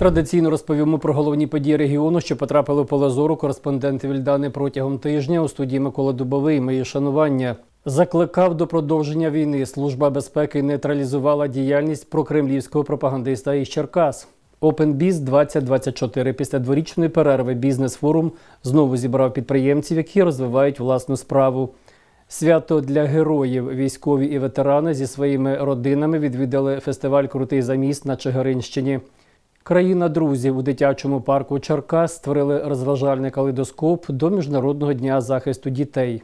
Традиційно розповімо про головні події регіону, що потрапили в поле зору кореспонденти Вільдани протягом тижня у студії Микола Дубовий. Мої шанування. Закликав до продовження війни. Служба безпеки нейтралізувала діяльність прокремлівського пропагандиста із Черкас. OpenBiz 2024 після дворічної перерви бізнес-форум знову зібрав підприємців, які розвивають власну справу. Свято для героїв, військові і ветерани зі своїми родинами відвідали фестиваль Крутий заміст на Чигиринщині. Країна друзів у дитячому парку Черкас створили розважальний калейдоскоп до Міжнародного дня захисту дітей.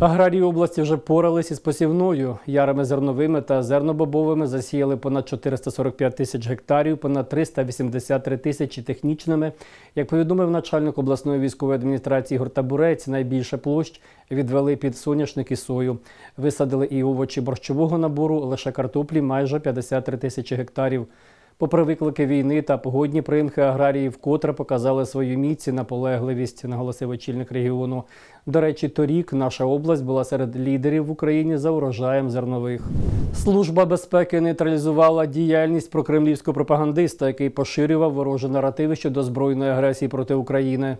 Аграрії області вже порались із посівною. Ярими зерновими та зернобобовими засіяли понад 445 тисяч гектарів, понад 383 тисячі технічними. Як повідомив начальник обласної військової адміністрації Ігор Табурець, найбільше площ відвели під соняшник і сою. Висадили і овочі борщового набору, лише картоплі майже 53 тисячі гектарів. Попри виклики війни та погодні примхи аграрії вкотре показали свою міць і наполегливість, наголосив очільник регіону. До речі, торік наша область була серед лідерів в Україні за урожаєм зернових. Служба безпеки нейтралізувала діяльність прокремлівського пропагандиста, який поширював ворожі наративи щодо збройної агресії проти України.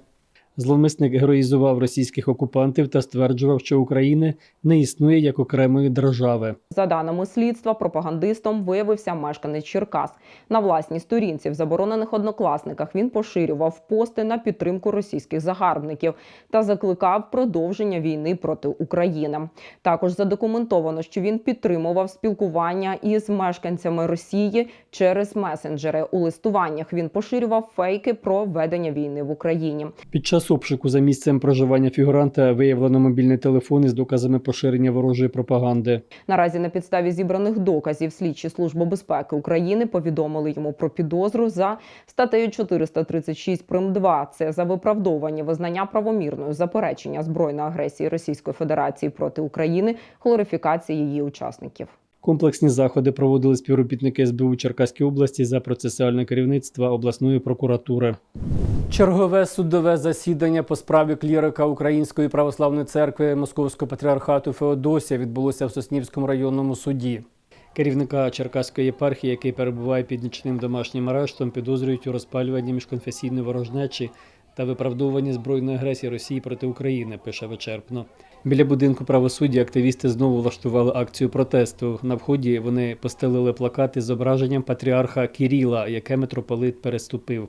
Зловмисник героїзував російських окупантів та стверджував, що України не існує як окремої держави. За даними слідства, пропагандистом виявився мешканець Черкас. На власній сторінці в заборонених однокласниках він поширював пости на підтримку російських загарбників та закликав продовження війни проти України. Також задокументовано, що він підтримував спілкування із мешканцями Росії через месенджери. У листуваннях він поширював фейки про ведення війни в Україні. Під час обшуку за місцем проживання фігуранта виявлено мобільний телефон із доказами поширення ворожої пропаганди. Наразі на підставі зібраних доказів слідчі служби безпеки України повідомили йому про підозру за статтею 436 прим. 2. Це за виправдовування визнання правомірною заперечення збройної агресії Російської Федерації проти України, хлорифікації її учасників. Комплексні заходи проводили співробітники СБУ Черкаської області за процесуальне керівництва обласної прокуратури. Чергове судове засідання по справі клірика Української православної церкви Московського патріархату Феодосія відбулося в Соснівському районному суді. Керівника Черкаської єпархії, який перебуває під нічним домашнім арештом, підозрюють у розпалюванні міжконфесійної ворожнечі та виправдовуванні збройної агресії Росії проти України, пише вичерпно. Біля будинку правосуддя активісти знову влаштували акцію протесту. На вході вони постелили плакати з зображенням патріарха Кіріла, яке митрополит переступив.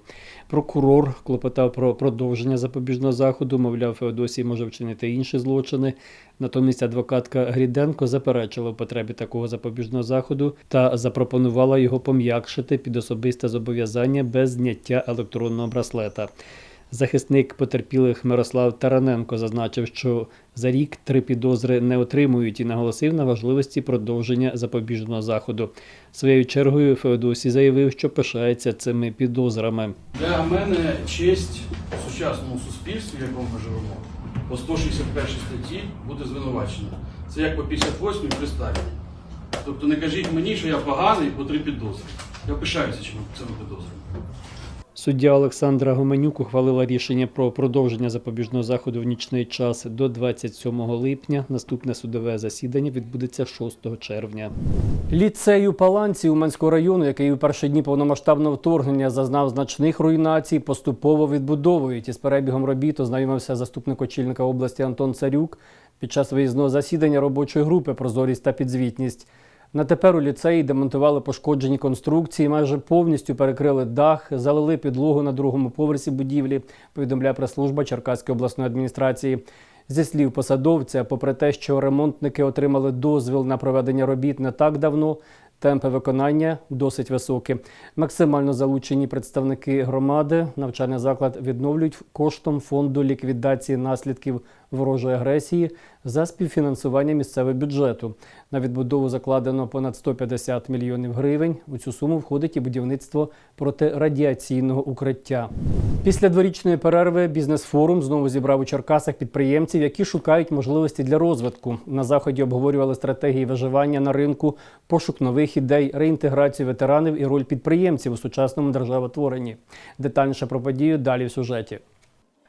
Прокурор клопотав про продовження запобіжного заходу. Мовляв, Феодосій може вчинити інші злочини. Натомість адвокатка Гріденко заперечила в потребі такого запобіжного заходу та запропонувала його пом'якшити під особисте зобов'язання без зняття електронного браслета. Захисник потерпілих Мирослав Тараненко зазначив, що за рік три підозри не отримують і наголосив на важливості продовження запобіжного заходу. Своєю чергою Феодосій заявив, що пишається цими підозрами. Для мене честь у сучасному суспільстві, в якому ми живемо, по 161 статті бути звинуваченим. Це як по 58 при Сталіні. Тобто не кажіть мені, що я поганий по три підозри. Я пишаюся цими підозрами. Суддя Олександра Гоменюк ухвалила рішення про продовження запобіжного заходу в нічний час до 27 липня. Наступне судове засідання відбудеться 6 червня. Ліцей у Паланці Уманського району, який у перші дні повномасштабного вторгнення зазнав значних руйнацій, поступово відбудовують. Із перебігом робіт ознайомився заступник очільника області Антон Царюк під час виїзного засідання робочої групи Прозорість та підзвітність. На тепер у ліцеї демонтували пошкоджені конструкції, майже повністю перекрили дах, залили підлогу на другому поверсі будівлі, повідомляє прес-служба Черкаської обласної адміністрації. Зі слів посадовця, попри те, що ремонтники отримали дозвіл на проведення робіт не так давно, темпи виконання досить високі. Максимально залучені представники громади навчальний заклад відновлюють коштом фонду ліквідації наслідків ворожої агресії за співфінансування місцевого бюджету. На відбудову закладено понад 150 мільйонів гривень. У цю суму входить і будівництво протирадіаційного укриття. Після дворічної перерви бізнес-форум знову зібрав у Черкасах підприємців, які шукають можливості для розвитку. На заході обговорювали стратегії виживання на ринку, пошук нових ідей, реінтеграцію ветеранів і роль підприємців у сучасному державотворенні. Детальніше про подію далі в сюжеті.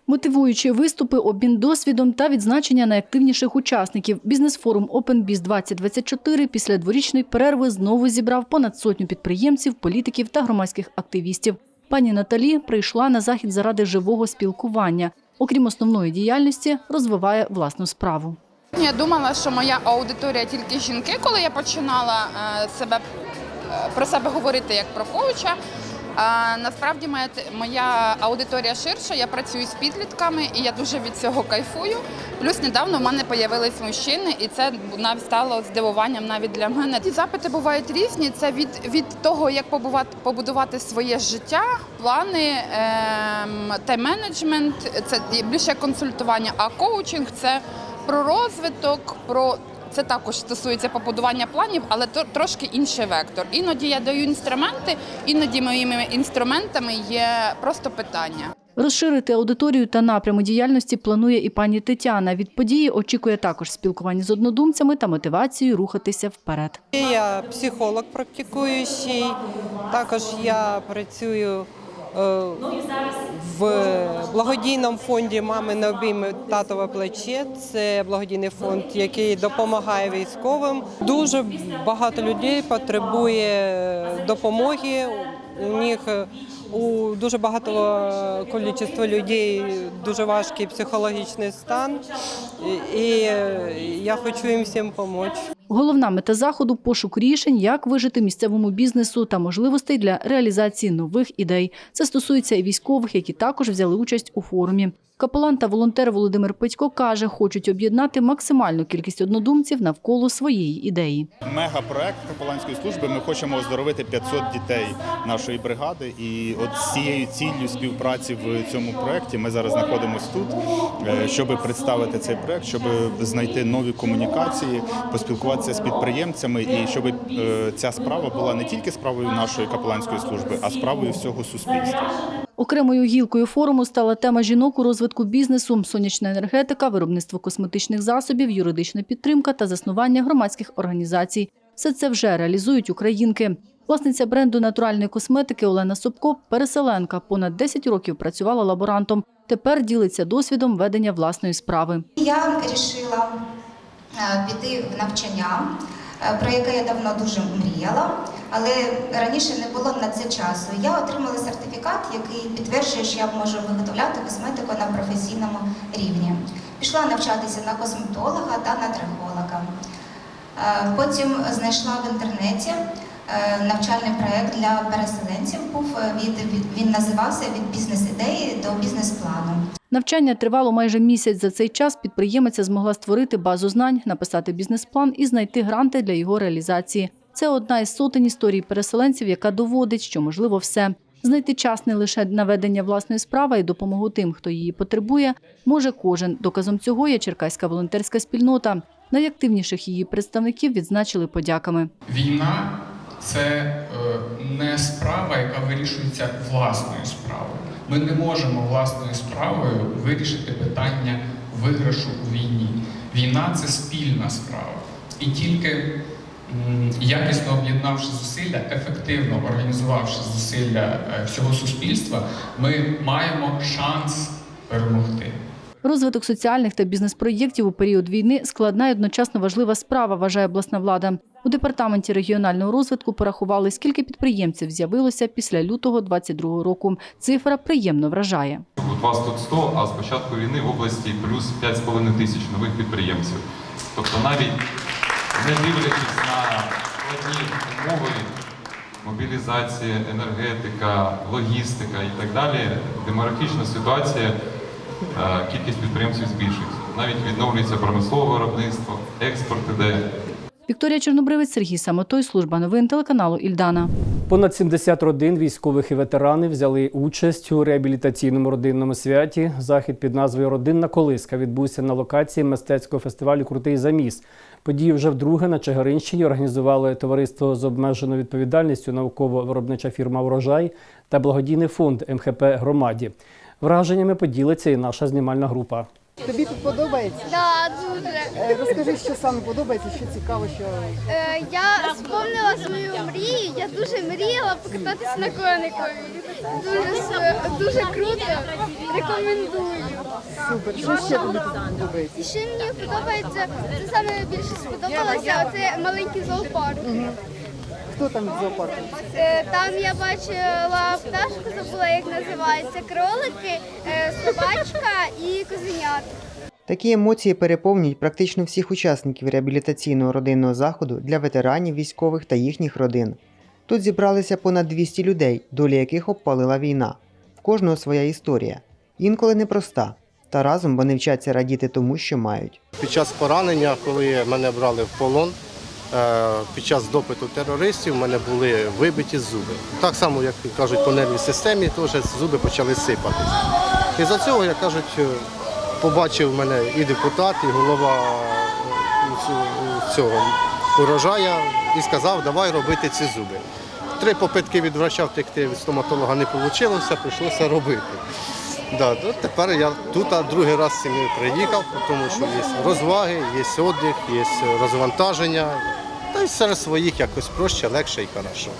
Мотивуючі виступи, обмін досвідом та відзначення найактивніших учасників. Бізнес-форум OpenBiz 2024 після дворічної перерви знову зібрав понад сотню підприємців, політиків та громадських активістів. Пані Наталі прийшла на захід заради живого спілкування. Окрім основної діяльності, розвиває власну справу. Я думала, що моя аудиторія тільки жінки, коли я починала е, себе е, про себе говорити як про коуча. Насправді моя аудиторія ширша. Я працюю з підлітками і я дуже від цього кайфую. Плюс недавно в мене з'явились мужчини, і це стало здивуванням навіть для мене. Ті запити бувають різні. Це від, від того, як побувати, побудувати своє життя, плани, ем, тайм-менеджмент, це більше консультування. А коучинг це про розвиток, про це також стосується побудування планів, але то трошки інший вектор. Іноді я даю інструменти, іноді моїми інструментами є просто питання. Розширити аудиторію та напряму діяльності планує і пані Тетяна. Від події очікує також спілкування з однодумцями та мотивацію рухатися вперед. Я психолог практикуючий. Також я працюю в благодійному фонді Мами на обійми татове плече. Це благодійний фонд, який допомагає військовим. Дуже багато людей потребує допомоги. У них е, у дуже багато кількість людей дуже важкий психологічний стан, і, і я хочу їм всім допомогти. Головна мета заходу пошук рішень, як вижити місцевому бізнесу та можливостей для реалізації нових ідей. Це стосується і військових, які також взяли участь у форумі. Капелан та волонтер Володимир Петько каже, хочуть об'єднати максимальну кількість однодумців навколо своєї ідеї. Мегапроект капеланської служби. Ми хочемо оздоровити 500 дітей нашої бригади. І от цією ціллю співпраці в цьому проєкті ми зараз знаходимося тут, е, щоб представити цей проєкт, щоб знайти нові комунікації, поспілкуватися з підприємцями, і щоб е, ця справа була не тільки справою нашої капеланської служби, а справою всього суспільства. Окремою гілкою форуму стала тема жінок у розвитку бізнесу, сонячна енергетика, виробництво косметичних засобів, юридична підтримка та заснування громадських організацій. Все це вже реалізують українки. Власниця бренду натуральної косметики Олена Собко – переселенка. Понад 10 років працювала лаборантом. Тепер ділиться досвідом ведення власної справи. Я вирішила е, піти в навчання, про яке я давно дуже мріяла, але раніше не було на це часу. Я отримала сертифікат, який підтверджує, що я можу виготовляти косметику на професійному рівні. Пішла навчатися на косметолога та на трихолога. Е, Потім знайшла в інтернеті е, навчальний проєкт для переселенців. Був е, від, від він називався від бізнес-ідеї до бізнес-плану. Навчання тривало майже місяць. За цей час підприємиця змогла створити базу знань, написати бізнес-план і знайти гранти для його реалізації. Це одна із сотень історій переселенців, яка доводить, що можливо все. Знайти час не лише на ведення власної справи і допомогу тим, хто її потребує, може кожен. Доказом цього є черкаська волонтерська спільнота. Найактивніших її представників відзначили подяками. Війна це е, не справа, яка вирішується власною справою. Ми не можемо власною справою вирішити питання виграшу у війні. Війна це спільна справа. І тільки якісно об'єднавши зусилля, ефективно організувавши зусилля е, всього суспільства, ми маємо шанс перемогти. Розвиток соціальних та бізнес-проєктів у період війни складна і одночасно важлива справа, вважає обласна влада. У департаменті регіонального розвитку порахували, скільки підприємців з'явилося після лютого 22 року. Цифра приємно вражає. У вас тут 100, а з початку війни в області плюс 5,5 тисяч нових підприємців. Тобто навіть не дивлячись на складні умови, мобілізація, енергетика, логістика і так далі, демографічна ситуація, е, кількість підприємців збільшується. Навіть відновлюється промислове виробництво, експорт іде. Вікторія Чорнобривець, Сергій Самотой, служба новин телеканалу Ільдана. Понад 70 родин військових і ветеранів взяли участь у реабілітаційному родинному святі. Захід під назвою Родинна колиска відбувся на локації мистецького фестивалю Крутий заміс. Подію вже вдруге на Чагаринщині організували товариство з обмеженою відповідальністю науково-виробнича фірма Врожай та благодійний фонд МХП Громаді. Враженнями поділиться і наша знімальна група. Тобі тут подобається? Да, дуже. Е, Розкажи, що саме подобається, що цікаво, що Е, я спомнила свою мрію. Я дуже мріяла покататися на коникові. Дуже с- дуже круто. Рекомендую. супер. Що ще тобі тут подобається? І ще мені подобається, це саме більше сподобалося. Це маленький зоопарк. Хто там в зоопарку? Е, Там я бачила пташку, забула, як називається, кролики, е, собачка і козенят. Такі емоції переповнюють практично всіх учасників реабілітаційного родинного заходу для ветеранів, військових та їхніх родин. Тут зібралися понад 200 людей, долі яких обпалила війна. В кожного своя історія, інколи непроста, та разом вони вчаться радіти тому, що мають. Під час поранення, коли мене брали в полон, під час допиту терористів в мене були вибиті зуби. Так само, як кажуть, по нервній системі, теж зуби почали сипатись. І за цього, як кажуть, е, побачив мене і депутат, і голова е, цього урожая і сказав, давай робити ці зуби. Три попитки від втекти від стоматолога не вийшло, прийшлося робити. Да, то тепер я тут другий раз з сім'єю приїхав, тому що є розваги, є віддих, є розвантаження. Та й серед своїх якось проще, легше і хорошо.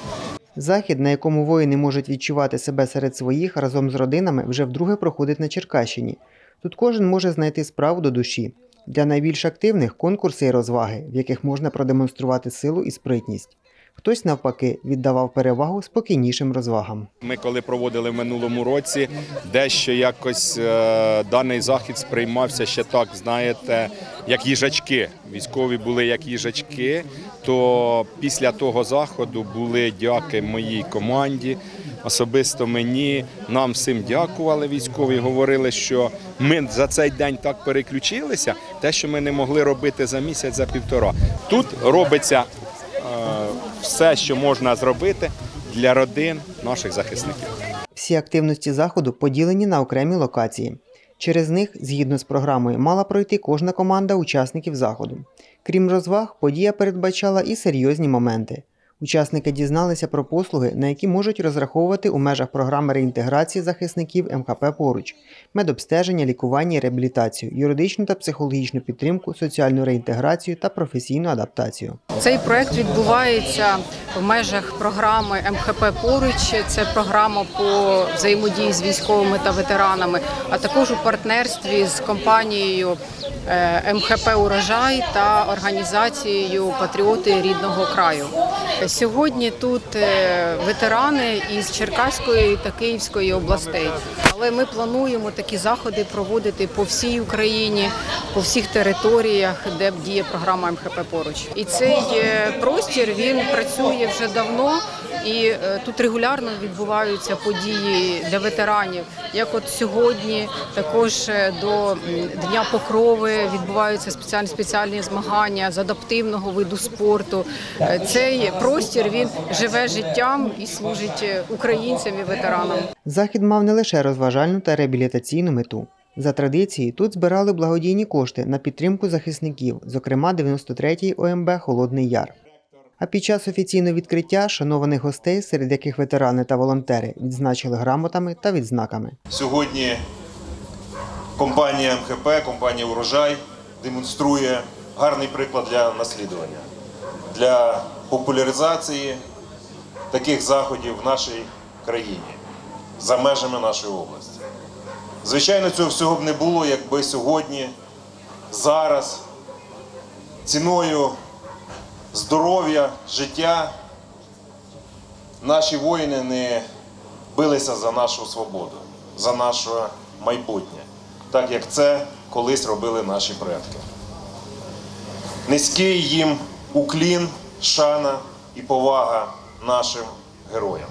Захід, на якому воїни можуть відчувати себе серед своїх разом з родинами, вже вдруге проходить на Черкащині. Тут кожен може знайти справу до душі. Для найбільш активних конкурси і розваги, в яких можна продемонструвати силу і спритність. Хтось, навпаки, віддавав перевагу спокійнішим розвагам. Ми коли проводили в минулому році, дещо якось е, даний захід сприймався ще так, знаєте, як їжачки. Військові були як їжачки. То після того заходу були дяки моїй команді, особисто мені. Нам всім дякували військові. Говорили, що ми за цей день так переключилися, те, що ми не могли робити за місяць, за півтора. Тут робиться е, все, що можна зробити для родин наших захисників. Всі активності заходу поділені на окремі локації. Через них, згідно з програмою, мала пройти кожна команда учасників заходу. Крім розваг, подія передбачала і серйозні моменти. Учасники дізналися про послуги, на які можуть розраховувати у межах програми реінтеграції захисників МХП поруч, медобстеження, лікування і реабілітацію, юридичну та психологічну підтримку, соціальну реінтеграцію та професійну адаптацію. Цей проект відбувається в межах програми МХП поруч. Це програма по взаємодії з військовими та ветеранами, а також у партнерстві з компанією МХП Урожай та організацією Патріоти рідного краю. Сьогодні тут е, ветерани із Черкаської та Київської областей. Але ми плануємо такі заходи проводити по всій Україні, по всіх територіях, де діє програма МХП поруч. І цей е, простір він працює вже давно, і е, тут регулярно відбуваються події для ветеранів. Як от сьогодні, також е, до Дня Покрови відбуваються спеціальні спеціальні змагання з адаптивного виду спорту. Е, Цей простір він живе життям і служить е, українцям і ветеранам. Захід мав не лише розважальну та реабілітаційну мету. За традицією, тут збирали благодійні кошти на підтримку захисників, зокрема 93-й ОМБ Холодний Яр. А під час офіційного відкриття шанованих гостей, серед яких ветерани та волонтери, відзначили грамотами та відзнаками. Сьогодні компанія МХП, компанія Урожай демонструє гарний приклад для наслідування, для популяризації таких заходів в нашій країні за межами нашої області. Звичайно, цього всього б не було, якби сьогодні, зараз, ціною здоров'я, життя наші воїни не билися за нашу свободу, за наше майбутнє, так як це колись робили наші предки. Низький їм уклін, шана і повага нашим героям.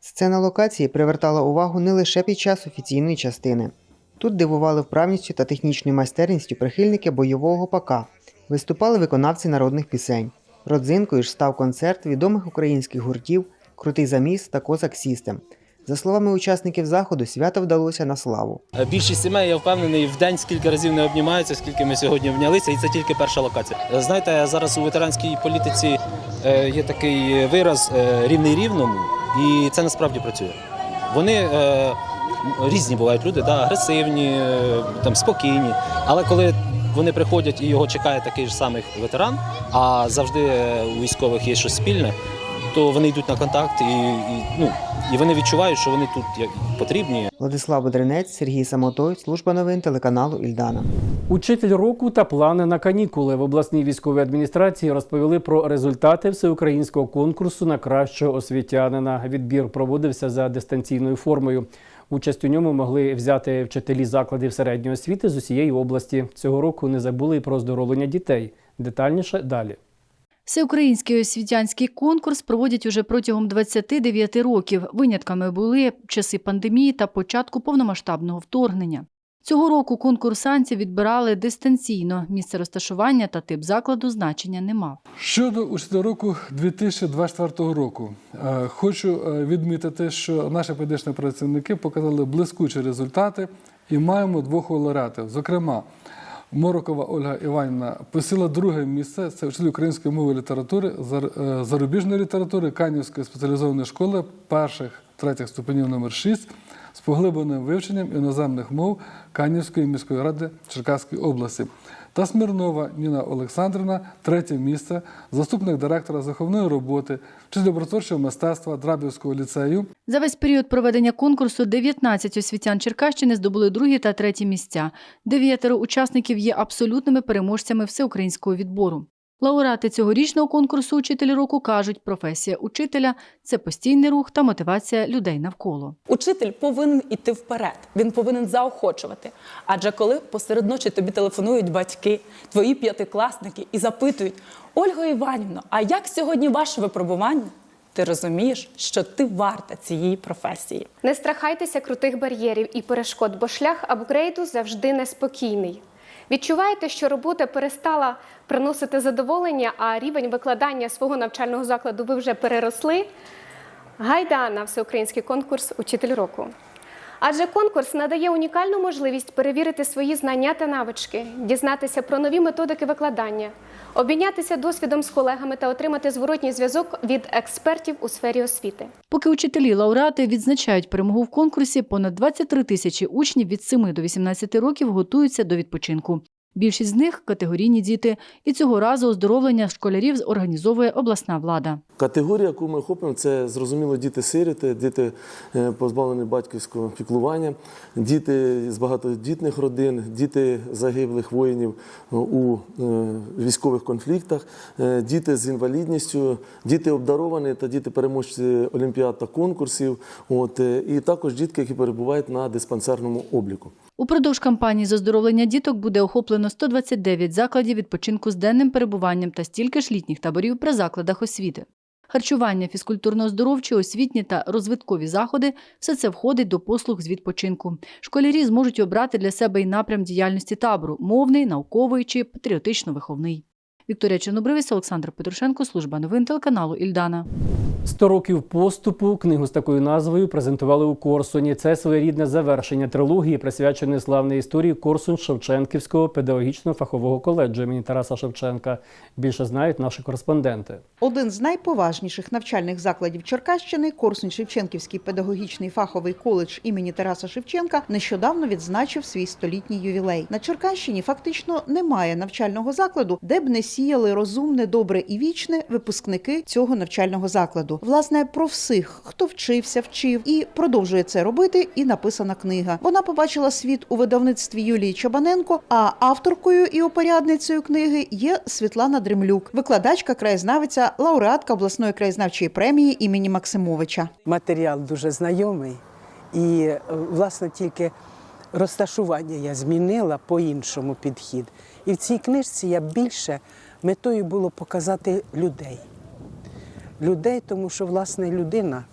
Сцена локації привертала увагу не лише під час офіційної частини. Тут дивували вправністю та технічною майстерністю прихильники бойового гопака, виступали виконавці народних пісень. Родзинкою ж став концерт відомих українських гуртів Крутий заміс та Козак Сістем. За словами учасників заходу, свято вдалося на славу. Більшість сімей, я впевнений, в день скільки разів не обнімаються, скільки ми сьогодні обнялися, і це тільки перша локація. Знаєте, зараз у ветеранській політиці е, є такий вираз е, рівний рівному, і це насправді працює. Вони е, різні бувають люди, да, агресивні, е, там, спокійні. Але коли вони приходять і його чекає такий ж самий ветеран, а завжди е, у військових є щось спільне, то вони йдуть на контакт і, і ну, і вони відчувають, що вони тут як потрібні. Владислав Бодринець, Сергій Самотой, служба новин телеканалу Ільдана. Учитель року та плани на канікули в обласній військовій адміністрації розповіли про результати всеукраїнського конкурсу на кращого освітянина. Відбір проводився за дистанційною формою. Участь у ньому могли взяти вчителі закладів середньої освіти з усієї області. Цього року не забули і про оздоровлення дітей. Детальніше далі. Всеукраїнський освітянський конкурс проводять уже протягом 29 років. Винятками були часи пандемії та початку повномасштабного вторгнення. Цього року конкурсантів відбирали дистанційно. Місце розташування та тип закладу значення не мав. Щодо учителя року 2024 року, е, хочу е, відмітити, що наші педагогічні працівники показали блискучі результати і маємо двох лауреатів. Зокрема, Морокова Ольга Іванівна посіла друге місце. Це вчитель української мови і літератури, е, зарубіжної літератури Канівської спеціалізованої школи перших третіх ступенів номер 6 з поглибленим вивченням іноземних мов Канівської міської ради Черкаської області. Та Смірнова Ніна Олександрівна, третє місце, заступник директора заховної роботи, вчитель образотворчого мистецтва Драбівського ліцею. За весь період проведення конкурсу 19 освітян Черкащини здобули другі та треті місця. Дев'ятеро учасників є абсолютними переможцями всеукраїнського відбору. Лауреати цьогорічного конкурсу «Учитель року» кажуть, професія учителя – це постійний рух та мотивація людей навколо. Учитель повинен іти вперед, він повинен заохочувати. Адже коли посеред ночі тобі телефонують батьки, твої п'ятикласники і запитують: Ольга Іванівна, а як сьогодні ваше випробування? Ти розумієш, що ти варта цієї професії. Не страхайтеся крутих бар'єрів і перешкод, бо шлях апгрейду завжди неспокійний. Відчуваєте, що робота перестала приносити задоволення, а рівень викладання свого навчального закладу ви вже переросли? Гайда на всеукраїнський конкурс Учитель року. Адже конкурс надає унікальну можливість перевірити свої знання та навички, дізнатися про нові методики викладання, обмінятися досвідом з колегами та отримати зворотній зв'язок від експертів у сфері освіти. Поки учителі лауреати відзначають перемогу в конкурсі, понад 23 тисячі учнів від 7 до 18 років готуються до відпочинку. Більшість з них категорійні діти, і цього разу оздоровлення школярів організовує обласна влада. Категорія, яку ми охоплюємо, це зрозуміло діти-сиріти, діти е, позбавлені батьківського піклування, діти з багатодітних родин, діти загиблих воїнів е, у е, військових конфліктах, діти з інвалідністю, діти обдаровані та діти переможці олімпіад та конкурсів. От і також дітки, які перебувають на диспансерному обліку. Упродовж кампанії з оздоровлення діток буде охоплено 129 закладів відпочинку з денним перебуванням та стільки ж літніх таборів при закладах освіти. Харчування, фізкультурно-оздоровчі, освітні та розвиткові заходи – все це входить до послуг з відпочинку. Школярі зможуть обрати для себе і напрям діяльності табору – мовний, науковий чи патріотично-виховний. Вікторія Чорнобривець, Олександр Петрушенко, служба новин телеканалу Ільдана. «100 років поступу книгу з такою назвою презентували у Корсуні. Це своєрідне завершення трилогії, присвяченої славній історії Корсунь Шевченківського педагогічно-фахового коледжу імені Тараса Шевченка. Більше знають наші кореспонденти. Один з найповажніших навчальних закладів Черкащини, Корсунь-Шевченківський педагогічний фаховий коледж імені Тараса Шевченка, нещодавно відзначив свій столітній ювілей. На Черкащині фактично немає навчального закладу, де б не сіяли розумне, добре і вічне випускники цього навчального закладу. Власне, про всіх, хто вчився, вчив і продовжує це робити, і написана книга. Вона побачила світ у видавництві Юлії Чабаненко. А авторкою і опорядницею книги є Світлана Дремлюк, викладачка, краєзнавиця, лауреатка обласної краєзнавчої премії імені Максимовича. Матеріал дуже знайомий, і е, власне тільки розташування я змінила по-іншому підхід. І в цій книжці я більше метою було показати людей. Людей, тому що власне людина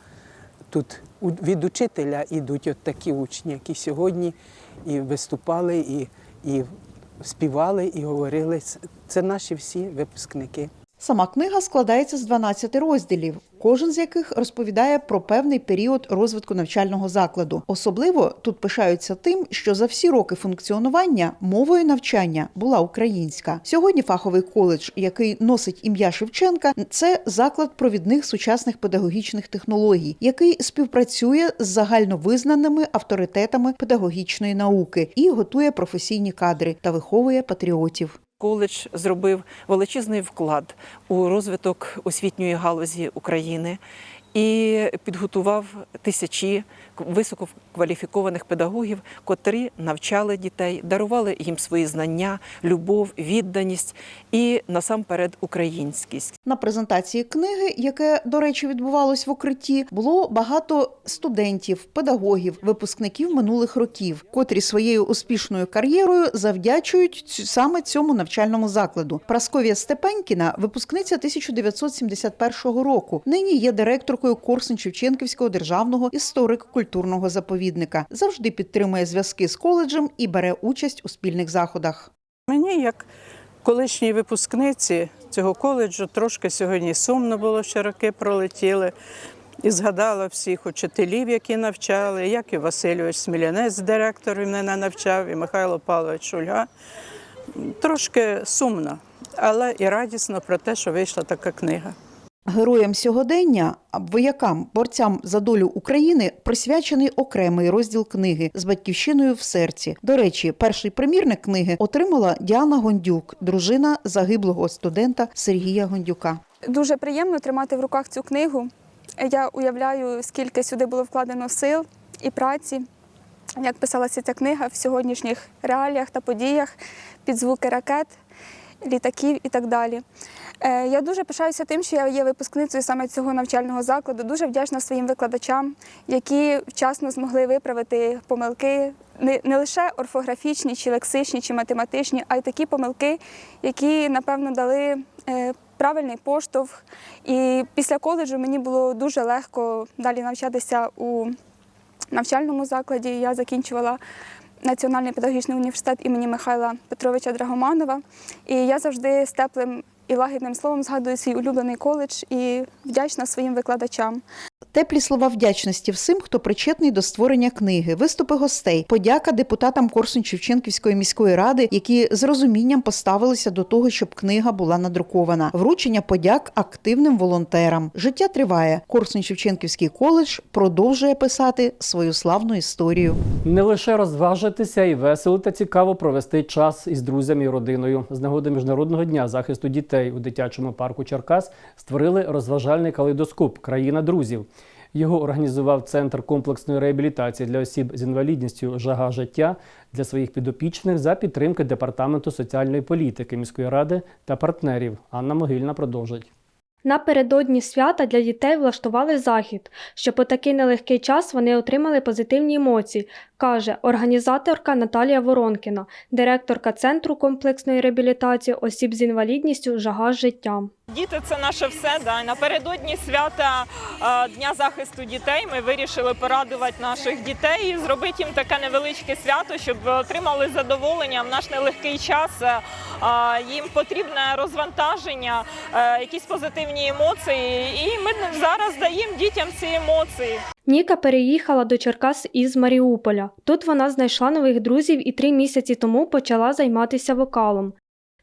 тут від учителя йдуть от такі учні, які сьогодні і виступали, і, і співали, і говорили. Це наші всі випускники. Сама книга складається з 12 розділів, кожен з яких розповідає про певний період розвитку навчального закладу. Особливо тут пишаються тим, що за всі роки функціонування мовою навчання була українська. Сьогодні фаховий коледж, який носить ім'я Шевченка, це заклад провідних сучасних педагогічних технологій, який співпрацює з загальновизнаними авторитетами педагогічної науки і готує професійні кадри та виховує патріотів. Коледж зробив величезний вклад у розвиток освітньої галузі України і підготував тисячі висококваліфікованих педагогів, котрі навчали дітей, дарували їм свої знання, любов, відданість і насамперед українськість. На презентації книги, яке, до речі, відбувалось в укритті, було багато студентів, педагогів, випускників минулих років, котрі своєю успішною кар'єрою завдячують саме цьому навчальному закладу. Прасковія Степенькіна, випускниця 1971 року, нині є директоркою Корсунь-Шевченківського державного історико-культурного заповідника. Завжди підтримує зв'язки з коледжем і бере участь у спільних заходах. Мені, як колишній випускниці цього коледжу, трошки сьогодні сумно було, що роки пролетіли. І згадала всіх учителів, які навчали, як і Васильович Смілянець, директор мене навчав, і Михайло Павлович Шульга. Трошки сумно, але і радісно про те, що вийшла така книга. Героям сьогодення, воякам, борцям за долю України присвячений окремий розділ книги з батьківщиною в серці. До речі, перший примірник книги отримала Діана Гондюк, дружина загиблого студента Сергія Гондюка. Дуже приємно тримати в руках цю книгу. Я уявляю, скільки сюди було вкладено сил і праці, як писалася ця книга в сьогоднішніх реаліях та подіях під звуки ракет, літаків і так далі. Е, Я дуже пишаюся тим, що я є випускницею саме цього навчального закладу. Дуже вдячна своїм викладачам, які вчасно змогли виправити помилки не, лише орфографічні, чи лексичні, чи математичні, а й такі помилки, які, напевно, дали е, правильний поштовх. І після коледжу мені було дуже легко далі навчатися у навчальному закладі. Я закінчувала Національний педагогічний університет імені Михайла Петровича Драгоманова. І я завжди з теплим і лагідним словом згадую свій улюблений коледж і вдячна своїм викладачам. Теплі слова вдячності всім, хто причетний до створення книги, виступи гостей, подяка депутатам Корсунь-Шевченківської міської ради, які з розумінням поставилися до того, щоб книга була надрукована, вручення подяк активним волонтерам. Життя триває. Корсунь-Шевченківський коледж продовжує писати свою славну історію. Не лише розважитися і весело та цікаво провести час із друзями і родиною. З нагоди Міжнародного дня захисту дітей у дитячому парку Черкас створили розважальний калейдоскоп Країна друзів. Його організував Центр комплексної реабілітації для осіб з інвалідністю Жага життя для своїх підопічних за підтримки Департаменту соціальної політики міської ради та партнерів. Анна Могильна продовжить. Напередодні свята для дітей влаштували захід, щоб у такий нелегкий час вони отримали позитивні емоції, каже організаторка Наталія Воронкіна, директорка Центру комплексної реабілітації осіб з інвалідністю Жага життя. Діти це наше все. Да. Напередодні свята Дня захисту дітей ми вирішили порадувати наших дітей і зробити їм таке невеличке свято, щоб отримали задоволення в наш нелегкий час. Їм потрібне розвантаження, е, якісь позитивні емоції. І ми зараз даємо дітям ці емоції. Ніка переїхала до Черкас із Маріуполя. Тут вона знайшла нових друзів і три місяці тому почала займатися вокалом.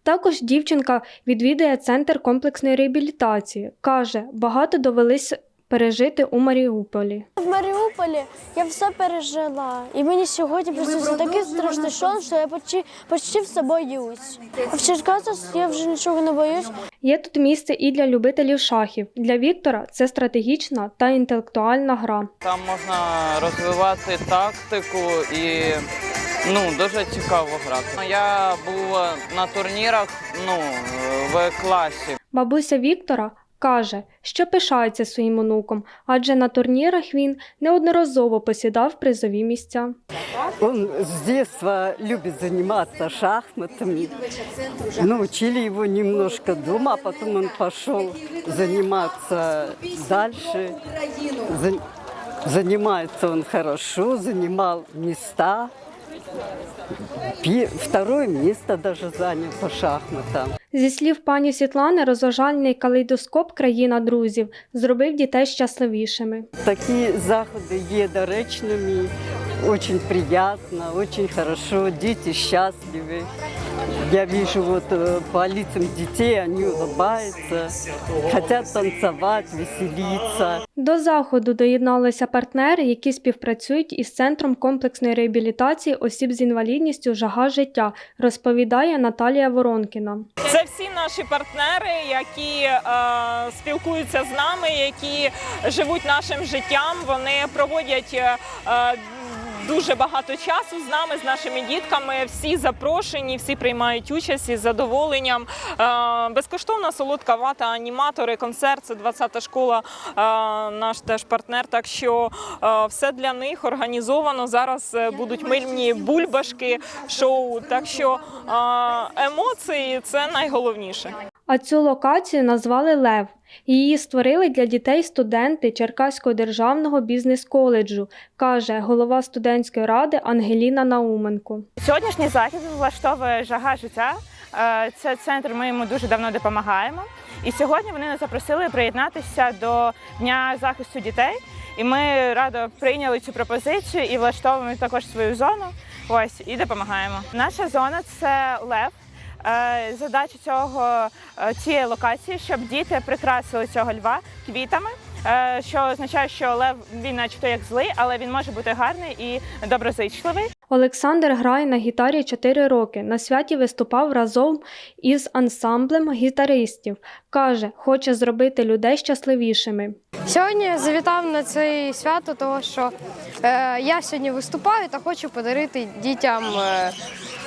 Також дівчинка відвідує центр комплексної реабілітації. Каже, багато довелось пережити у Маріуполі. В Маріуполі я все пережила. І мені сьогодні приснився такий страшний сон, що я почти, почти все боюсь. А в Черкасах я вже нічого не боюсь. Є тут місце і для любителів шахів. Для Віктора це стратегічна та інтелектуальна гра. Там можна розвивати тактику і ну, дуже цікаво грати. Я був на турнірах ну, в класі. Бабуся Віктора каже, що пишається своїм онуком, адже на турнірах він неодноразово посідав призові місця. Он с детства любит заниматься шахматами. Научили его немножко дома, а потом он пошел заниматься дальше. За- Занимается он хорошо, занимал места. Второе место даже занял по шахматам. Зі слів пані Світлани, розважальний калейдоскоп Країна друзів зробив дітей щасливішими. Такі заходи є доречними, дуже приємно, дуже хорошо, діти щасливі. Я вижу вот э, по лицам детей, они улыбаются, хотят танцевать, веселиться. До заходу доєдналися партнери, які співпрацюють із центром комплексної реабілітації осіб з інвалідністю Жага життя, розповідає Наталія Воронкіна. Це всі наші партнери, які е, спілкуються з нами, які живуть нашим життям. Вони проводять е, е, дуже багато часу з нами, з нашими дітками. Всі запрошені, всі приймають участь із задоволенням. Е, безкоштовна солодка вата, аніматори, концерт. Це 20-та школа, е, наш теж партнер. Так що е, все для них організовано. Зараз будуть мильні бульбашки, шоу. Так що емоції це найголовніше. А цю локацію назвали Лев. Її створили для дітей студенти Черкаського державного бізнес-коледжу, каже голова студентської ради Ангеліна Науменко. Сьогоднішній захід влаштовує жага життя. Е, Це центр, ми йому дуже давно допомагаємо. І сьогодні вони нас запросили приєднатися до Дня захисту дітей. І ми радо прийняли цю пропозицію і влаштовуємо також свою зону. Ось і допомагаємо. Наша зона це лев. Е, Задача цього е, цієї локації, щоб діти прикрасили цього льва квітами, що означає, що лев він начебто як злий, але він може бути гарний і доброзичливий. Олександр грає на гітарі 4 роки. На святі виступав разом із ансамблем гітаристів. Каже, хоче зробити людей щасливішими. Сьогодні я завітав на це свято, тому що е, я сьогодні виступаю та хочу подарити дітям е,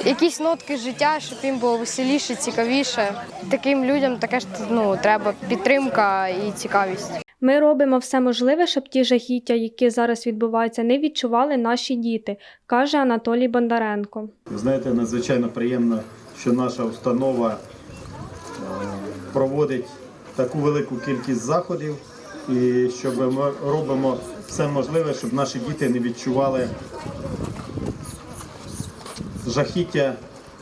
якісь нотки життя, щоб їм було веселіше, цікавіше. Таким людям таке ж ну, треба підтримка і цікавість. Ми робимо все можливе, щоб ті жахіття, які зараз відбуваються, не відчували наші діти, каже Анатолій Бондаренко. Знаєте, надзвичайно приємно, що наша установа е, проводить таку велику кількість заходів, і щоб ми робимо все можливе, щоб наші діти не відчували жахіття,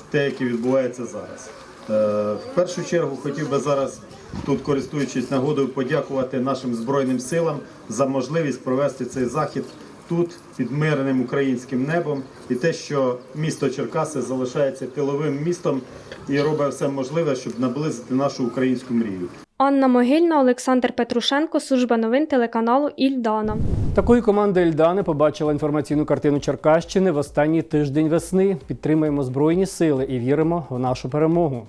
те, яке відбувається зараз. Е, В першу чергу хотів би зараз, тут користуючись нагодою, подякувати нашим Збройним силам за можливість провести цей захід тут, під мирним українським небом, і те, що місто Черкаси залишається тиловим містом і робить все можливе, щоб наблизити нашу українську мрію. Анна Могильна, Олександр Петрушенко, служба новин телеканалу Ільдана. Такою команда Ільдани побачила інформаційну картину Черкащини в останній тиждень весни. Підтримуємо збройні сили і віримо в нашу перемогу.